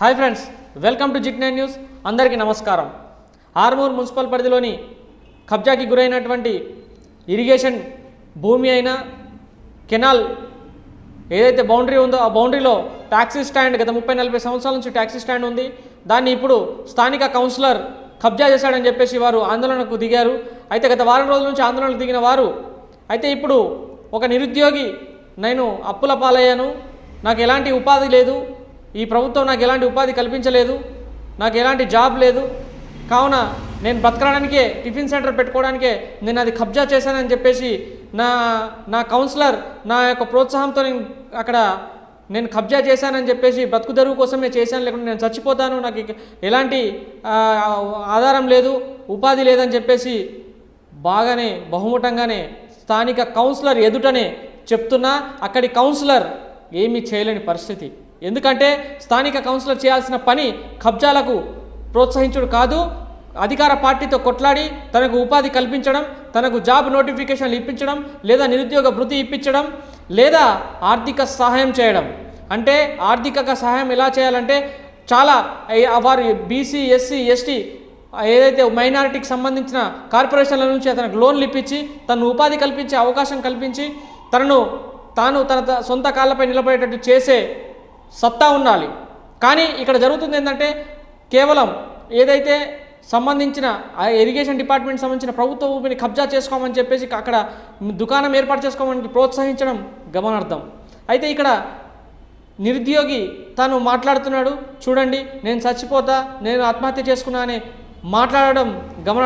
Hi friends welcome to జిట్ nine news. అందరికీ నమస్కారం. ఆర్మూర్ మున్సిపల్ పరిధిలోని కబ్జాకి గురైనటువంటి ఇరిగేషన్ భూమి అయినా కెనాల్ ఏదైతే బౌండరీ ఉందో ఆ బౌండరీలో ట్యాక్సీ స్టాండ్ గత ముప్పై నలభై సంవత్సరాల నుంచి ట్యాక్సీ స్టాండ్ ఉంది. దాన్ని ఇప్పుడు స్థానిక కౌన్సిలర్ కబ్జా చేశాడని చెప్పేసి వారు ఆందోళనకు దిగారు. అయితే గత వారం రోజుల నుంచి ఆందోళనకు దిగిన వారు అయితే ఇప్పుడు ఒక నిరుద్యోగి నేను అప్పుల పాలయ్యాను నాకు ఎలాంటి ఉపాధి లేదు ఈ ప్రభుత్వం నాకు ఎలాంటి ఉపాధి కల్పించలేదు నాకు ఎలాంటి జాబ్ లేదు. కావున నేను బతకడానికే టిఫిన్ సెంటర్ పెట్టుకోవడానికే నేను అది కబ్జా చేశానని చెప్పేసి నా నా కౌన్సిలర్ నా యొక్క ప్రోత్సాహంతో నేను అక్కడ నేను కబ్జా చేశానని చెప్పేసి బతుకు తెరువు కోసమే చేశాను లేకుంటే నేను చచ్చిపోతాను నాకు ఎలాంటి ఆధారం లేదు ఉపాధి లేదని చెప్పేసి బాగానే బహుముఠంగానే స్థానిక కౌన్సిలర్ ఎదుటనే చెప్తున్నా అక్కడి కౌన్సిలర్ ఏమీ చేయలేని పరిస్థితి. ఎందుకంటే స్థానిక కౌన్సిలర్ చేయాల్సిన పని కబ్జాలకు ప్రోత్సహించుడు కాదు అధికార పార్టీతో కొట్లాడి తనకు ఉపాధి కల్పించడం తనకు జాబ్ నోటిఫికేషన్లు ఇప్పించడం లేదా నిరుద్యోగ భృతి ఇప్పించడం లేదా ఆర్థిక సహాయం చేయడం. అంటే ఆర్థిక సహాయం ఎలా చేయాలంటే చాలా వారు బీసీ ఎస్సీ ఎస్టీ ఏదైతే మైనారిటీకి సంబంధించిన కార్పొరేషన్ల నుంచి అతనికి లోన్లు ఇప్పించి తను ఉపాధి కల్పించే అవకాశం కల్పించి తనను తాను తన సొంత కాళ్ళపై నిలబడేటట్టు చేసే సత్తా ఉండాలి. కానీ ఇక్కడ జరుగుతుంది ఏంటంటే కేవలం ఏదైతే సంబంధించిన ఆ ఇరిగేషన్ డిపార్ట్మెంట్ సంబంధించిన ప్రభుత్వ భూమిని కబ్జా చేసుకోమని చెప్పేసి అక్కడ దుకాణం ఏర్పాటు చేసుకోమని ప్రోత్సహించడం గమనార్థం అయితే ఇక్కడ నిరుద్యోగి తను మాట్లాడుతున్నాడు చూడండి నేను చచ్చిపోతా నేను ఆత్మహత్య చేసుకున్నా అని మాట్లాడడం గమన.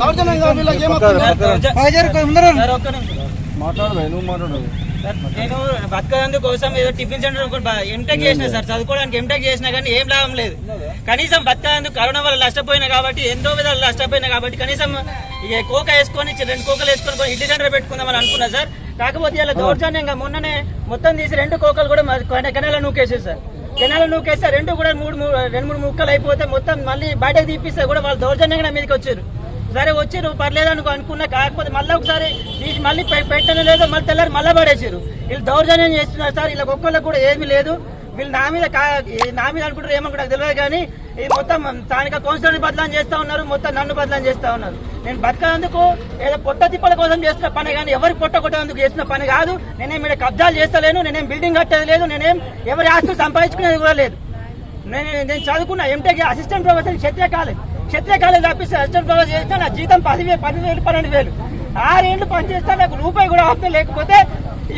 దౌర్జన్యంగా వీళ్ళకి ఏమవుతుంది? సార్, ఒక్క నిమిషం. మాట్లాడు నువ్వు మాట్లాడు సార్, నేను బతకదందు కోసం ఏదో టిఫిన్ సెంటర్ ఒకటి ఎంటెక్ చేసిన సార్ చదువుకోవడానికి ఎంటెక్ చేసినా కానీ ఏం లాభం లేదు. కనీసం బతకదందుకు కరోనా వల్ల నష్టపోయినా కాబట్టి ఎంతో విధాలు నష్టపోయినా కాబట్టి కనీసం ఇక కోక వేసుకొని రెండు కోకలు వేసుకొని ఇంటి సెంటర్ పెట్టుకుందామని అనుకున్నా సార్. కాకపోతే ఇలా దౌర్జన్యంగా మొన్ననే మొత్తం తీసి రెండు కోకలు కూడా కెనాల నూకేసారు సార్. కెనాల నూకేస్తే రెండు కూడా మూడు మూడు రెండు మూడు ముక్కలు అయిపోతే మొత్తం మళ్ళీ బయటకు తీపిస్తే కూడా వాళ్ళు దౌర్జన్యంగా మీదకి వచ్చారు. సరే వచ్చారు పర్లేదు అనుకో అనుకున్నా కాకపోతే మళ్ళీ ఒకసారి తీసి మళ్ళీ పె- లేదు మళ్ళీ తెల్లారి మళ్ళీ పడేసారు వీళ్ళు దౌర్జన్యం చేస్తున్నారు సార్ వీళ్ళ ఒక్కళ్ళకి కూడా ఏమీ లేదు. వీళ్ళు నా మీద కా- నా మీద అనుకుంటారు ఏమో తెలియదు కానీ ఇది మొత్తం స్థానిక కౌన్సిలర్ని బదలాం చేస్తా ఉన్నారు మొత్తం నన్ను బదలాం చేస్తా ఉన్నారు. నేను బతకనందుకు ఏదో పొట్ట తిప్పల కోసం చేస్తున్న పని కానీ ఎవరి పొట్ట కొట్టేందుకు చేస్తున్న పని కాదు. నేనేం ఇక్కడ కబ్జాలు చేస్తలేను నేనేం బిల్డింగ్ కట్టేది లేదు నేనేం ఎవరి ఆస్తులు సంపాదించుకునేది కూడా లేదు. నేను నేను చదువుకున్న M Tech assistant professor Kshatriya college Kshatriya college office assistant professor చేస్తే నా జీతం పదివేలు పదివేలు పన్నెండు వేలు ఆరేళ్ళు పనిచేస్తే నాకు రూపాయి కూడా ఆప్తే లేకపోతే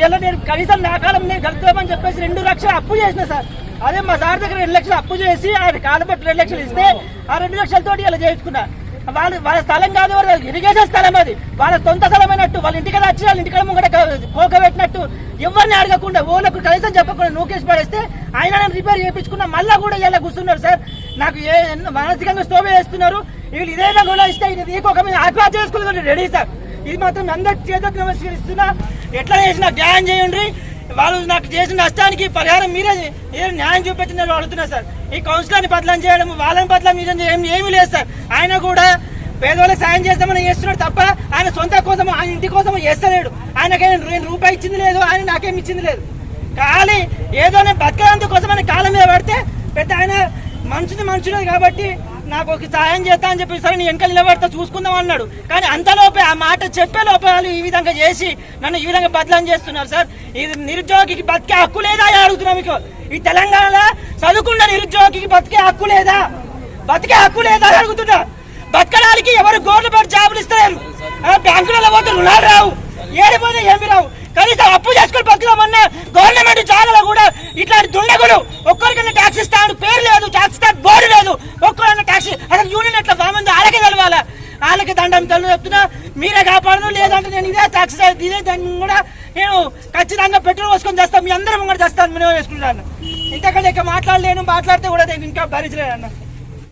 ఇలా నేను కనీసం నా కాలం నేను గలుపుతామని చెప్పేసి రెండు లక్షలు అప్పు చేసిన సార్. అదే మా సార్ దగ్గర రెండు లక్షలు అప్పు చేసి ఆయన కాలబెట్టి రెండు లక్షలు ఇస్తే ఆ రెండు లక్షలతోటి ఇలా చేయించుకున్నా. వాళ్ళు వాళ్ళ స్థలం కాదు వాళ్ళ ఇరిగేషన్ స్థలం అది. వాళ్ళ సొంత స్థలమైనట్టు వాళ్ళ ఇంటికి వచ్చి వాళ్ళ ఇంటికి ముంగట కోక పెట్టినట్టు ఎవరిని అడగకుండా ఓలకు కనీసం చెప్పకుండా నూకేసి పడేస్తే ఆయన రిపేర్ చేయించుకున్నా. మళ్ళా కూడా ఇలా కూర్చున్నారు సార్. నాకు ఏ మానసికంగా స్టోవ్ వేస్తున్నారు? వీళ్ళు ఇదే రంగులో ఇస్తే ఇది మీద ఆత్మహత్య చేసుకుని రెడీ సార్. ఇది మాత్రం అందరి చేత నమస్కరిస్తున్నా. ఎట్లా చేసినా న్యాయం చేయండి. వాళ్ళు నాకు చేసిన నష్టానికి పరిహారం మీరే ఏ న్యాయం చూపించిందని అడుగుతున్నా సార్. ఈ కౌన్సిలర్ని బదలం చేయడం వాళ్ళని బదలం చేయడం ఏం ఏమీ లేదు సార్. ఆయన కూడా పేదవాళ్ళకి సాయం చేస్తామని చేస్తున్నాడు తప్ప ఆయన సొంత కోసం ఆయన ఇంటి కోసం చేస్తలేడు. ఆయనకైనా నేను రూపాయి ఇచ్చింది లేదు ఆయన నాకేం ఇచ్చింది లేదు. ఖాళీ ఏదో నేను బతకడానికి కోసం అని కాలం మీద పడితే పెద్ద ఆయన మనుషుని మనుషులే కాబట్టి నాకు ఒక సాయం చేస్తా అని చెప్పి సరే నీ వెనక నిలబడితే చూసుకుందాం అన్నాడు. కానీ అంతలోపే ఆ మాట చెప్పే లోపే వాళ్ళు ఈ విధంగా చేసి నన్ను ఈ విధంగా బదలం చేస్తున్నారు సార్. ఇది నిరుద్యోగికి బతికే హక్కు లేదా అని అడుగుతున్నా మీకు. ఈ తెలంగాణలో చదువుకున్న నిరుద్యోగికి బతికే హక్కు లేదా? బతికే హక్కు లేదా అడుగుతున్నా. బతకడానికి ఎవరు గోర్లు పెట్టి జాబులు ఇస్తారు బ్యాంకులలో పోతే రుణాలు రావు. ఏడిపోతే ఏమి రావు. కనీసం అప్పు చేసుకుని బతుకుదామన్నా గవర్నమెంట్ జాలలో కూడా ఇట్లాంటి దుండగులు ఒక్కరికైనా ట్యాక్స్ ఇస్తాడు పేరు లేదు ట్యాక్స్ ఇస్తా బోర్డు లేదు ఒక్కరైనా ట్యాక్స్ అసలు యూనియన్ ఎట్లా బాగుంది వాళ్ళకే తెలవాలా వాళ్ళకి దండం చెప్తున్నా మీరే కాపాడదు లేదంటే నేను ఇదే టాక్స్ ఇదే దాన్ని కూడా నేను ఖచ్చితంగా పెట్రోల్ పోసుకొని చేస్తాను మీ అందరం కూడా చేస్తాను మేము వేసుకుంటాను. ఇంతకంటే ఇక మాట్లాడలేను మాట్లాడితే కూడా నేను ఇంకా భరించలేను అన్న.